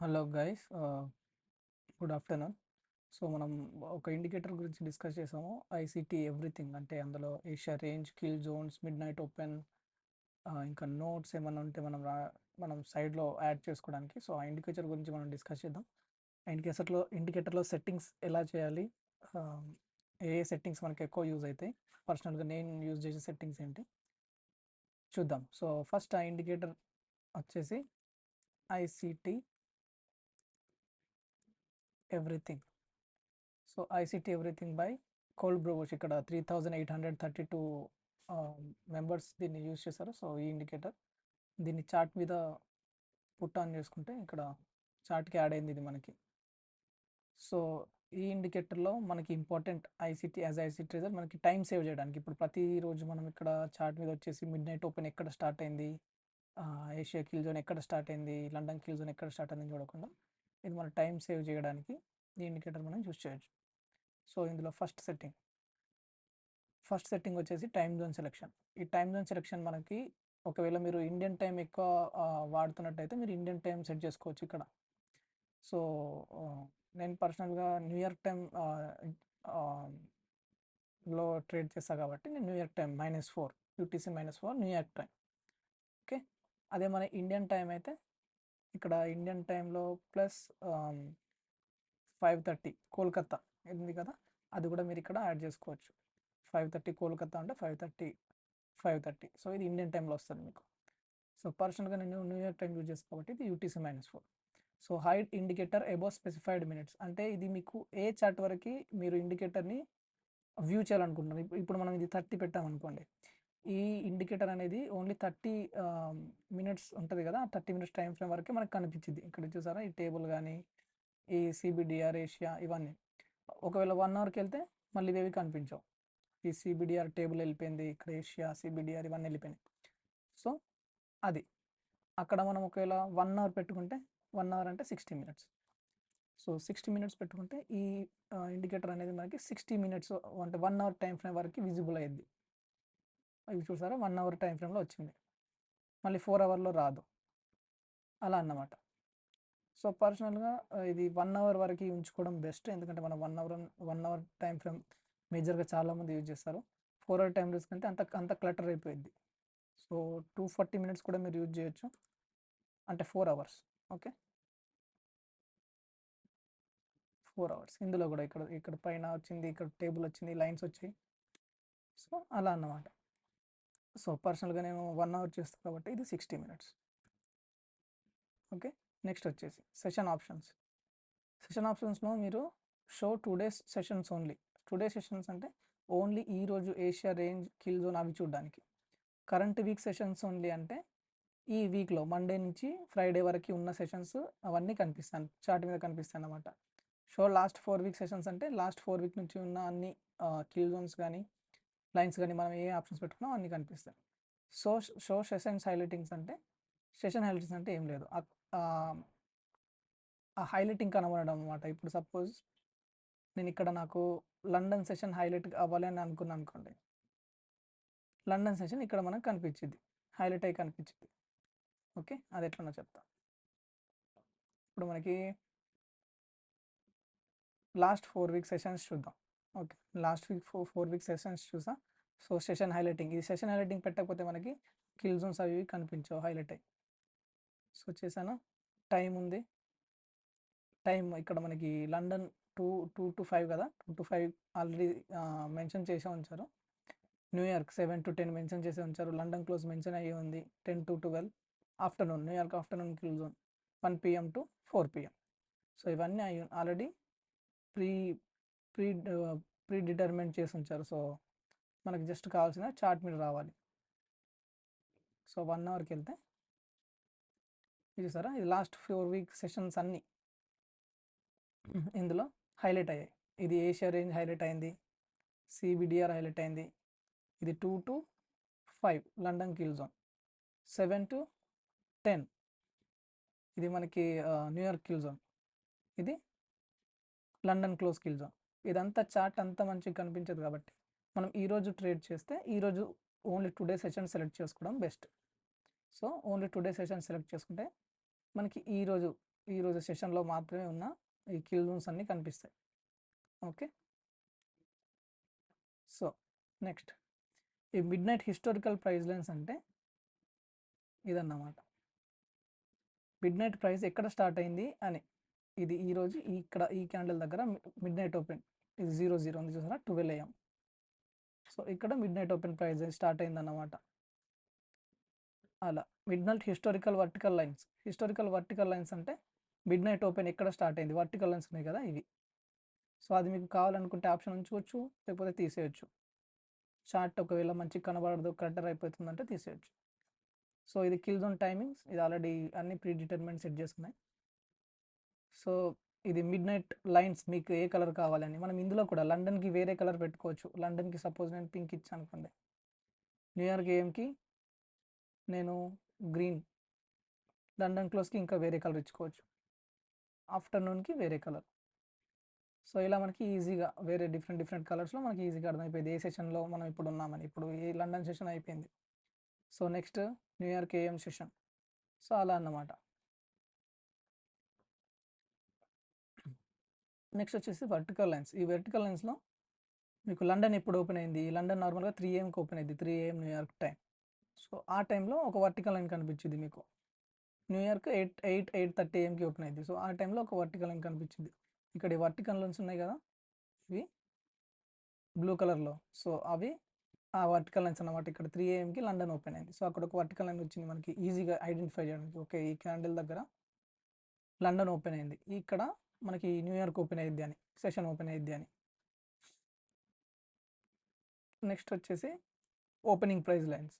Hello guys good afternoon. So మనం ఒక indicator గురించి డిస్కస్ చేసాము. ఐసిటీ ఎవ్రీథింగ్ అంటే అందులో Asia range kill zones midnight open ఇంకా నోట్స్ ఏమైనా ఉంటే మనం రా మనం సైడ్లో యాడ్ చేసుకోవడానికి. సో ఆ ఇండికేటర్ గురించి మనం డిస్కస్ చేద్దాం. ఇండికేటర్లో ఇండికేటర్లో సెట్టింగ్స్ ఎలా చేయాలి? ఏ సెట్టింగ్స్ మనకి ఎక్కువ యూజ్ అవుతాయి? పర్సనల్గా నేను యూజ్ చేసే సెట్టింగ్స్ ఏంటి? చూద్దాం. సో ఫస్ట్ ఆ ఇండికేటర్ వచ్చేసి ICT everything so ICT everything by cold brewers ఇక్కడ three thousand eight hundred thirty two members దీన్ని యూజ్ చేశారు. సో ఈ ఇండికేటర్ దీన్ని చార్ట్ మీద పుట్ ఆన్ చేసుకుంటే ఇక్కడ చార్ట్కి యాడ్ అయింది ఇది మనకి. సో ఈ ఇండికేటర్లో మనకి important ICT as ICT result మనకి టైం సేవ్ చేయడానికి. ఇప్పుడు ప్రతిరోజు మనం ఇక్కడ చార్ట్ మీద వచ్చేసి మిడ్ నైట్ ఓపెన్ ఎక్కడ స్టార్ట్ అయింది ఏషియా కిల్ జోన్ ఎక్కడ స్టార్ట్ అయింది లండన్ కిల్ జోన్ ఎక్కడ స్టార్ట్ అయింది చూడకుండా ఇది మన టైం సేవ్ చేయడానికి ఈ ఇండికేటర్ మనం చూస్ చేయొచ్చు. సో ఇందులో ఫస్ట్ సెట్టింగ్. ఫస్ట్ సెట్టింగ్ వచ్చేసి టైం జోన్ సెలెక్షన్. ఈ టైం జోన్ సెలెక్షన్ మనకి ఒకవేళ మీరు ఇండియన్ టైం ఎక్కువ వాడుతున్నట్టయితే మీరు ఇండియన్ టైం సెట్ చేసుకోవచ్చు ఇక్కడ. సో నేను పర్సనల్గా న్యూయార్క్ టైం లో ట్రేడ్ చేస్తా కాబట్టి నేను New York time minus four UTC minus four New York time okay? అదే మన ఇండియన్ టైం అయితే ఇక్కడ ఇండియన్ టైంలో ప్లస్ ఫైవ్ థర్టీ కోల్కత్తా ఉంది కదా? అది కూడా మీరు ఇక్కడ యాడ్ చేసుకోవచ్చు. ఫైవ్ థర్టీ కోల్కత్తా అంటే five thirty five thirty so ఇది ఇండియన్ టైంలో వస్తుంది మీకు. సో పర్సనల్గా నేను న్యూయార్క్ టైం యూజ్ చేస్తాను కాబట్టి ఇది UTC minus four so hide indicator above specified minutes అంటే ఇది మీకు ఏ చార్ట్ వరకు మీరు ఇండికేటర్ని వ్యూ చేయాలనుకుంటున్నారు? ఇప్పుడు ఇప్పుడు మనం ఇది థర్టీ పెట్టామనుకోండి. ఈ ఇండికేటర్ అనేది ఓన్లీ థర్టీ మినిట్స్ ఉంటుంది కదా? థర్టీ మినిట్స్ టైం ఫ్రేమ్ వరకే మనకు కనిపించింది ఇక్కడ చూసారా? ఈ టేబుల్ కానీ ఈ సిబిడిఆర్ ఏషియా ఇవన్నీ. ఒకవేళ వన్ అవర్కి వెళ్తే మళ్ళీ ఇవేవి కనిపించవు. ఈ సిబిడిఆర్ టేబుల్ వెళ్ళిపోయింది ఇక్కడ ఏషియా సిబిడిఆర్ ఇవన్నీ వెళ్ళిపోయినాయి. సో అది. అక్కడ మనం ఒకవేళ వన్ అవర్ పెట్టుకుంటే వన్ అవర్ అంటే sixty minutes. So sixty minutes పెట్టుకుంటే ఈ ఇండికేటర్ అనేది మనకి సిక్స్టీ మినిట్స్ అంటే వన్ అవర్ టైం ఫ్రేమ్ వరకు విజిబుల్ అయ్యింది ఇది చూసారా? వన్ అవర్ టైం ఫ్రేమ్లో వచ్చింది. మళ్ళీ ఫోర్ అవర్లో రాదు. అలా అన్నమాట. సో పర్సనల్గా ఇది వన్ అవర్ వరకు ఉంచుకోవడం బెస్ట్. ఎందుకంటే మనం one hour one hour time frame మేజర్గా చాలామంది యూజ్ చేస్తారు. ఫోర్ అవర్ టైం రిస్క్ అంటే అంత అంత క్లటర్ అయిపోయింది సో టూ ఫార్టీ మినిట్స్ కూడా మీరు యూజ్ చేయొచ్చు. అంటే four hours. Okay? Four hours. ఇందులో కూడా ఇక్కడ ఇక్కడ పైన వచ్చింది ఇక్కడ టేబుల్ వచ్చింది లైన్స్ వచ్చాయి. సో అలా అన్నమాట. సో పర్సనల్గా నేను వన్ అవర్ చేస్తాను కాబట్టి ఇది సిక్స్టీ మినిట్స్. ఓకే? నెక్స్ట్ వచ్చేసి సెషన్ ఆప్షన్స్. సెషన్ ఆప్షన్స్లో మీరు show two days sessions only. Two sessions అంటే ఓన్లీ ఈరోజు ఏషియా రేంజ్ కిల్ జోన్ అవి చూడడానికి. కరెంట్ వీక్ సెషన్స్ ఓన్లీ అంటే ఈ వీక్లో మండే నుంచి ఫ్రైడే వరకు ఉన్న సెషన్స్ అవన్నీ కనిపిస్తాను చార్ట్ మీద కనిపిస్తాయి అన్నమాట. Show last four week sessions అంటే లాస్ట్ ఫోర్ వీక్ నుంచి ఉన్న అన్ని కిల్ జోన్స్ కానీ లైన్స్ కానీ మనం ఏ ఆప్షన్స్ పెట్టుకున్నాం అన్నీ కనిపిస్తాయి. సో షో సెషన్స్ హైలైటింగ్స్ అంటే సెషన్ హైలైటింగ్స్ అంటే ఏం లేదు. ఆ- హైలైటింగ్ కనబడడం అనమాట ఇప్పుడు సపోజ్ నేను ఇక్కడ నాకు లండన్ సెషన్ హైలైట్ అవ్వాలి అని అనుకున్నాను అనుకోండి. లండన్ సెషన్ ఇక్కడ మనకు కనిపించింది హైలైట్ అయి కనిపించింది ఓకే? అది ఎట్లనో చెప్తా. ఇప్పుడు మనకి లాస్ట్ ఫోర్ వీక్ సెషన్స్ చూద్దాం. Okay. Last week four four week sessions చూసా. So session highlighting. ఈ సెషన్ హైలైటింగ్ పెట్టకపోతే మనకి కిల్ జోన్స్ అవి కనిపించవు హైలైట్ అయ్యి సో చేశాను. టైం ఉంది. టైం ఇక్కడ మనకి London two two to five కదా. Two to five already mention చేసే ఉంచారు. New York seven to ten mention చేసే ఉంచారు. లండన్ క్లోజ్ మెన్షన్ అయ్యి ఉంది. Ten to twelve afternoon New York afternoon kill zone. One PM to four PM. So ఇవన్నీ అయ్యి already pre pre pre determent చేసి ఉంచారు. సో మనకు జస్ట్ కావాల్సిన చార్ట్ మీద రావాలి. సో వన్ అవర్కి వెళ్తే ఇది సరే ఇది లాస్ట్ ఫోర్ వీక్ సెషన్స్ అన్నీ. ఇందులో హైలైట్ అయ్యాయి. ఇది ఏషియా రేంజ్ హైలైట్ అయింది. సిబిడిఆర్ హైలైట్ అయింది. ఇది two to five London kill zone. Seven to ten. ఇది మనకి న్యూయార్క్ కిల్ జోన్. ఇది లండన్ క్లోజ్ కిల్ జోన్. ఇదంతా చార్ట్ అంతా మంచిగా కనిపించదు కాబట్టి. మనం ఈరోజు ట్రేడ్ చేస్తే ఈరోజు ఓన్లీ టుడే సెషన్ సెలెక్ట్ చేసుకోవడం best. So only today session select చేసుకుంటే మనకి ఈరోజు ఈరోజు సెషన్లో మాత్రమే ఉన్న ఈ కిల్ జోన్స్ అన్నీ కనిపిస్తాయి. ఓకే? So next. ఈ midnight historical price lines అంటే ఇదన్నమాట. మిడ్ నైట్ ప్రైస్ ఎక్కడ స్టార్ట్ అయింది అని. ఇది ఈరోజు ఇక్కడ ఈ క్యాండిల్ దగ్గర మిడ్ నైట్ ఓపెన్. ఇది జీరో జీరో ఉంది చూసారా? ట్వెల్వ్ ఏఎం సో ఇక్కడ midnight open price start అయిందన్నమాట. అలా midnight historical vertical lines historical vertical lines అంటే మిడ్ నైట్ ఓపెన్ ఎక్కడ స్టార్ట్ అయింది? వర్టికల్ లైన్స్ ఉన్నాయి కదా ఇవి. సో అది మీకు కావాలనుకుంటే ఆప్షన్ ఉంచుకోవచ్చు లేకపోతే తీసేయచ్చు. చార్ట్ ఒకవేళ మంచి కనబడదు కరెక్టర్ అయిపోతుందంటే తీసేయచ్చు. సో ఇది కిల్ జోన్ టైమింగ్స్ ఇది ఆల్రెడీ అన్ని ప్రీ డిటర్మెంట్ సెట్ చేసుకున్నాయి. సో ఇది మిడ్ నైట్ లైన్స్ మీకు ఏ కలర్ కావాలని. మనం ఇందులో కూడా లండన్కి వేరే కలర్ పెట్టుకోవచ్చు. లండన్కి సపోజ్ నేను పింక్ ఇచ్చాను అనుకోండి న్యూయార్క్ ఏఎంకి నేను గ్రీన్ లండన్ క్లోజ్కి ఇంకా వేరే కలర్ ఇచ్చుకోవచ్చు. ఆఫ్టర్నూన్కి వేరే కలర్ సో ఇలా మనకి ఈజీగా వేరే డిఫరెంట్ డిఫరెంట్ కలర్స్లో మనకి ఈజీగా అర్థమైపోయింది. ఏ సెషన్లో మనం ఇప్పుడు ఉన్నామని. ఇప్పుడు ఈ లండన్ సెషన్ అయిపోయింది. So next New York AM session so అలా అన్నమాట. నెక్స్ట్ వచ్చేసి వర్టికల్ లైన్స్. ఈ వర్టికల్ లైన్స్లో మీకు లండన్ ఎప్పుడు ఓపెన్ అయింది? లండన్ నార్మల్గా త్రీ ఏఎంకి ఓపెన్ అయింది. Three AM New York time. So ఆ టైంలో ఒక వర్టికల్ లైన్ కనిపించింది మీకు. New York eight eight eight thirty ఏఎంకి open అయింది. సో ఆ టైంలో ఒక వర్టికల్ లైన్ కనిపించింది. ఇక్కడ ఈ వర్టికల్ లైన్స్ ఉన్నాయి కదా? ఇవి బ్లూ కలర్లో. సో అవి ఆ వర్టికల్ లైన్స్ అన్నమాట. ఇక్కడ త్రీ ఏఎంకి లండన్ ఓపెన్ అయింది. సో అక్కడ ఒక వర్టికల్ లైన్ వచ్చింది మనకి. ఈజీగా ఐడెంటిఫై చేయడానికి. ఓకే ఈ క్యాండిల్ దగ్గర లండన్ ఓపెన్ అయింది. ఇక్కడ మనకి న్యూయార్క్ ఓపెన్ అయ్యిద్ది అని సెషన్ ఓపెన్ అయ్యిద్ది అని. నెక్స్ట్ వచ్చేసి opening price lines.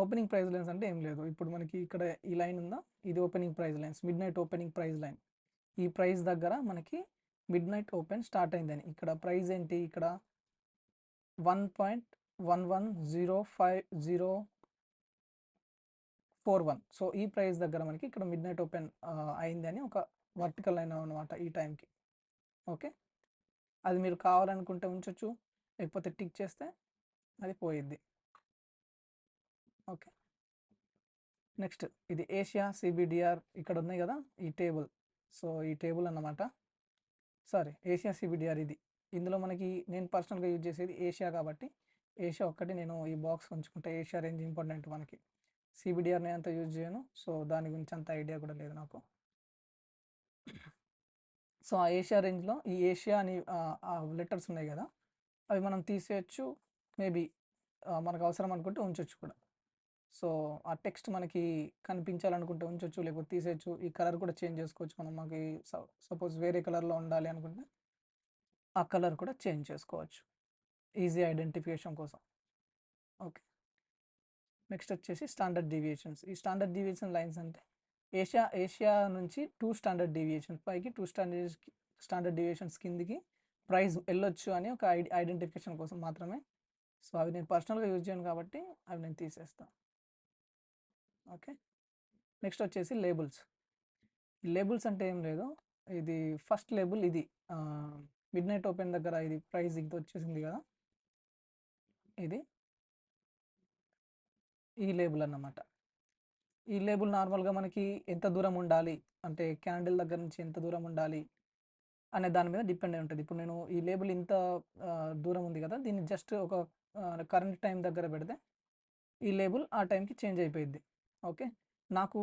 Opening price lines అంటే ఏం లేదు. ఇప్పుడు మనకి ఇక్కడ ఈ లైన్ ఉందా? ఇది opening price lines. Midnight opening price line. ఈ ప్రైస్ దగ్గర మనకి మిడ్ నైట్ ఓపెన్ స్టార్ట్ అయిందని ఇక్కడ ప్రైస్ ఏంటి? ఇక్కడ one point one one zero five zero four one. So ఈ ప్రైస్ దగ్గర మనకి ఇక్కడ మిడ్ నైట్ ఓపెన్ అయిందని ఒక వర్టికల్ లైన్ అనమాట ఈ టైంకి. ఓకే? అది మీరు కావాలనుకుంటే ఉంచొచ్చు లేకపోతే టిక్ చేస్తే అది పోయిద్ది. ఓకే? నెక్స్ట్ ఇది ఏషియా సిబిడిఆర్ ఇక్కడ ఉన్నాయి కదా ఈ టేబుల్. సో ఈ టేబుల్ అన్నమాట. సారీ ఏషియా సిబిడిఆర్ ఇది. ఇందులో మనకి నేను పర్సనల్గా యూజ్ చేసేది ఏషియా కాబట్టి ఏషియా ఒక్కటి నేను ఈ బాక్స్ ఉంచుకుంటే. ఏషియా రేంజ్ ఇంపార్టెంట్ మనకి. సిబిడిఆర్ నేను అంత యూజ్ చేయను. సో దాని గురించి అంత ఐడియా కూడా లేదు నాకు. సో ఆ ఏషియా రేంజ్లో ఈ ఏషియా అని లెటర్స్ ఉన్నాయి కదా! అవి మనం తీసేయచ్చు. మేబీ మనకు అవసరం అనుకుంటే ఉంచొచ్చు కూడా. సో ఆ టెక్స్ట్ మనకి కనిపించాలనుకుంటే ఉంచొచ్చు లేకపోతే తీసేయచ్చు. ఈ కలర్ కూడా చేంజ్ చేసుకోవచ్చు. మనం మనకి సపోజ్ వేరే కలర్లో ఉండాలి అనుకుంటే ఆ కలర్ కూడా చేంజ్ చేసుకోవచ్చు. ఈజీ ఐడెంటిఫికేషన్ కోసం. ఓకే. నెక్స్ట్ వచ్చేసి స్టాండర్డ్ డీవియేషన్స్. ఈ స్టాండర్డ్ డీవియేషన్ లైన్స్ అంటే ఏషియా ఏషియా నుంచి టూ స్టాండర్డ్ డివియేషన్ పైకి టూ స్టాండర్డ్ స్టాండర్డ్ డీవియేషన్స్ కిందికి ప్రైస్ వెళ్ళొచ్చు అని ఒక ఐడి ఐడెంటిఫికేషన్ కోసం మాత్రమే. సో అవి నేను పర్సనల్గా యూజ్ చేయను కాబట్టి అవి నేను తీసేస్తాను ఓకే? నెక్స్ట్ వచ్చేసి లేబుల్స్. లేబుల్స్ అంటే ఏం లేదు. ఇది ఫస్ట్ లేబుల్ ఇది. మిడ్ నైట్ ఓపెన్ దగ్గర ఇది ప్రైస్ ఇది వచ్చేసింది కదా? ఇది. ఈ లేబుల్ అన్నమాట. ఈ లేబుల్ నార్మల్గా మనకి ఎంత దూరం ఉండాలి? అంటే క్యాండిల్ దగ్గర నుంచి ఎంత దూరం ఉండాలి? అనే దాని మీద డిపెండ్ అయి ఉంటుంది. ఇప్పుడు నేను ఈ లేబుల్ ఇంత దూరం ఉంది కదా! దీన్ని జస్ట్ ఒక కరెంట్ టైం దగ్గర పెడితే ఈ లేబుల్ ఆ టైంకి చేంజ్ అయిపోయింది ఓకే? నాకు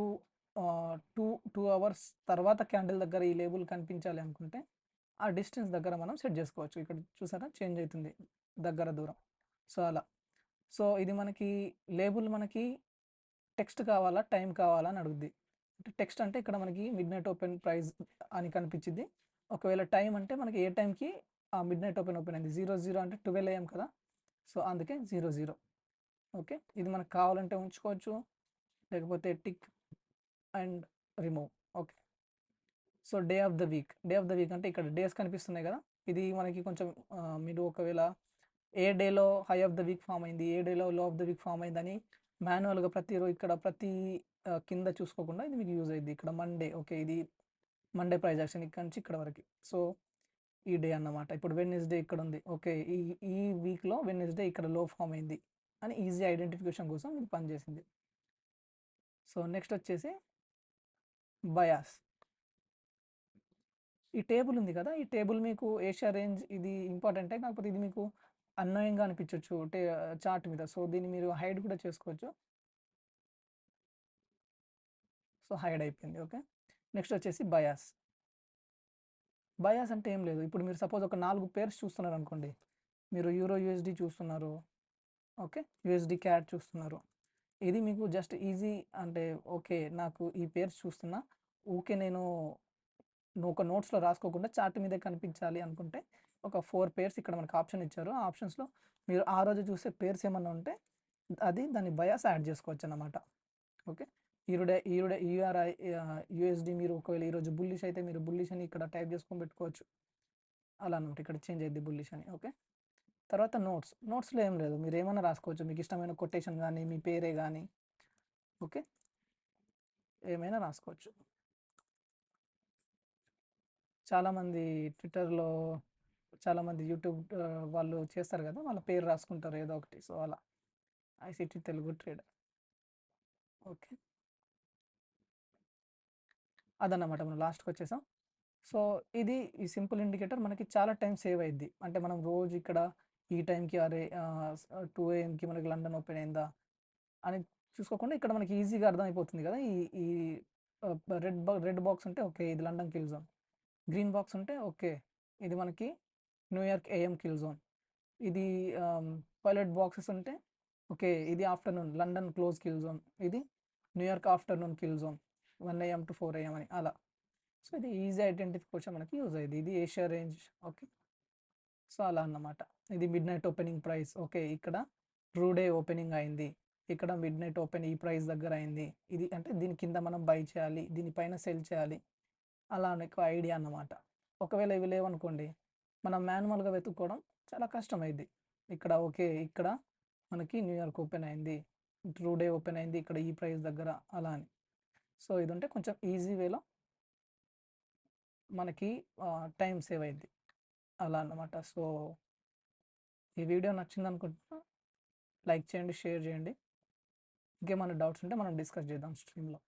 టూ టూ అవర్స్ తర్వాత క్యాండిల్ దగ్గర ఈ లేబుల్ కనిపించాలి అనుకుంటే ఆ డిస్టెన్స్ దగ్గర మనం సెట్ చేసుకోవచ్చు. ఇక్కడ చూసారా? చేంజ్ అవుతుంది దగ్గర దూరం. సో అలా. సో ఇది మనకి లేబుల్ మనకి టెక్స్ట్ కావాలా? టైం కావాలా? అని అడుగుద్ది. అంటే టెక్స్ట్ అంటే ఇక్కడ మనకి మిడ్ నైట్ ఓపెన్ ప్రైస్ అని కనిపించింది ఒకవేళ టైం అంటే మనకి ఏ టైంకి ఆ మిడ్ నైట్ ఓపెన్ ఓపెన్ అయింది? జీరో జీరో అంటే ట్వెల్వ్ ఏఎం కదా? సో అందుకే జీరో జీరో. ఓకే? ఇది మనకు కావాలంటే ఉంచుకోవచ్చు. లేకపోతే tick and remove. Okay? So day of the week. Day of the week అంటే ఇక్కడ డేస్ కనిపిస్తున్నాయి కదా? ఇది మనకి కొంచెం మీరు ఒకవేళ ఏ డేలో high of the week form అయింది? ఏ డేలో లో ఆఫ్ ద వీక్ ఫామ్ అయిందని మాన్యువల్గా ప్రతి రోజు ఇక్కడ ప్రతి కింద చూసుకోకుండా ఇది మీకు యూజ్ అయింది ఇక్కడ మండే ఓకే ఇది మండే ప్రైజ్ యాక్షన్ ఇక్కడ నుంచి ఇక్కడ వరకు. సో ఈ డే అన్నమాట. ఇప్పుడు వెన్నెస్డే ఇక్కడ ఉంది. ఓకే ఈ ఈ వీక్లో వెన్నెస్డే ఇక్కడ లో ఫామ్ అయింది అని ఈజీ ఐడెంటిఫికేషన్ కోసం ఇది పనిచేసింది. సో నెక్స్ట్ వచ్చేసి బయాస్. ఈ టేబుల్ ఉంది కదా ఈ టేబుల్ మీకు ఏషియా రేంజ్ ఇది ఇంపార్టెంటే? కాకపోతే ఇది మీకు అన్వయంగా అనిపించవచ్చు టే చార్ట్ మీద. సో దీన్ని మీరు హైడ్ కూడా చేసుకోవచ్చు. సో హైడ్ అయిపోయింది. ఓకే. నెక్స్ట్ వచ్చేసి బయాస్. బయాస్ అంటే ఏం లేదు. ఇప్పుడు మీరు సపోజ్ ఒక నాలుగు పేర్స్ చూస్తున్నారు అనుకోండి మీరు యూరో యూఎస్డి చూస్తున్నారు. ఓకే. యూఎస్డి క్యాట్ చూస్తున్నారు. ఇది మీకు జస్ట్ ఈజీ అంటే ఓకే నాకు ఈ పేర్స్ చూస్తున్నా. ఊకే నేను ఒక నోట్స్లో రాసుకోకుండా చార్ట్ మీదే కనిపించాలి అనుకుంటే ఒక ఫోర్ పేర్స్ ఇక్కడ మనకు ఆప్షన్ ఇచ్చారు. ఆ ఆప్షన్స్లో మీరు ఆ రోజు చూసే పేర్స్ ఏమన్నా ఉంటే అది దాన్ని బయాస్ యాడ్ చేసుకోవచ్చు అన్నమాట ఓకే? ఈరుడే ఈరుడే ఈఆర్ఐ యూఎస్డి మీరు ఒకవేళ ఈరోజు బుల్లిష్ అయితే మీరు బుల్లిష్ అని ఇక్కడ టైప్ చేసుకొని పెట్టుకోవచ్చు. అలా అనమాట ఇక్కడ చేంజ్ అయింది బుల్లిష్ అని. ఓకే? తర్వాత నోట్స్. నోట్స్లో ఏం లేదు. మీరు ఏమైనా రాసుకోవచ్చు. మీకు ఇష్టమైన కొటేషన్ కానీ మీ పేరే కానీ ఓకే? ఏమైనా రాసుకోవచ్చు. చాలామంది ట్విట్టర్లో చాలామంది యూట్యూబ్ వాళ్ళు చేస్తారు కదా! వాళ్ళ పేరు రాసుకుంటారు ఏదో ఒకటి. సో అలా. ICT Telugu trader. ఓకే. అదన్నమాట మనం లాస్ట్కి వచ్చేసాం. సో ఇది ఈ సింపుల్ ఇండికేటర్ మనకి చాలా టైం సేవ్ అయింది అంటే మనం రోజు ఇక్కడ ఈ టైంకి అరే టూ ఏఎంకి మనకి లండన్ ఓపెన్ అయిందా? అని చూసుకోకుండా ఇక్కడ మనకి ఈజీగా అర్థమైపోతుంది కదా! ఈ ఈ రెడ్ రెడ్ బాక్స్ ఉంటే ఓకే ఇది London kill zone. Green box ఉంటే ఓకే ఇది మనకి New York AM kill zone ఇది పైలట్ బాక్సెస్ ఉంటే ఓకే ఇది afternoon London close kill zone ఇది New York afternoon kill zone one AM to four AM అని అలా. సో ఇది ఈజీ ఐడెంటిఫికేషన్ మనకి యూజ్ అయ్యింది. ఇది ఏషియా రేంజ్ ఓకే. సో అలా అన్నమాట. ఇది midnight opening price okay ఇక్కడ ట్రూ డే ఓపెనింగ్ అయింది. ఇక్కడ మిడ్ నైట్ ఓపెన్ ఈ ప్రైస్ దగ్గర అయింది. ఇది అంటే దీని కింద మనం బై చేయాలి దీనిపైన సెల్ చేయాలి అలా ఒక ఐడియా అన్నమాట. ఒకవేళ ఇవి లేవనుకోండి మనం మాన్యువల్గా వెతుక్కోవడం చాలా కష్టమైంది ఇక్కడ ఓకే ఇక్కడ మనకి న్యూయార్క్ ఓపెన్ అయింది ట్రూ డే ఓపెన్ అయింది ఇక్కడ ఈ ప్రైస్ దగ్గర అలా అని. సో ఇది ఉంటే కొంచెం ఈజీ వేలో మనకి టైం సేవ్ అయింది. అలా అన్నమాట. సో ఈ వీడియో నచ్చింది అనుకుంటున్నా లైక్ చేయండి షేర్ చేయండి. ఇంకేమైనా డౌట్స్ ఉంటే మనం డిస్కస్ చేద్దాం స్ట్రీమ్లో.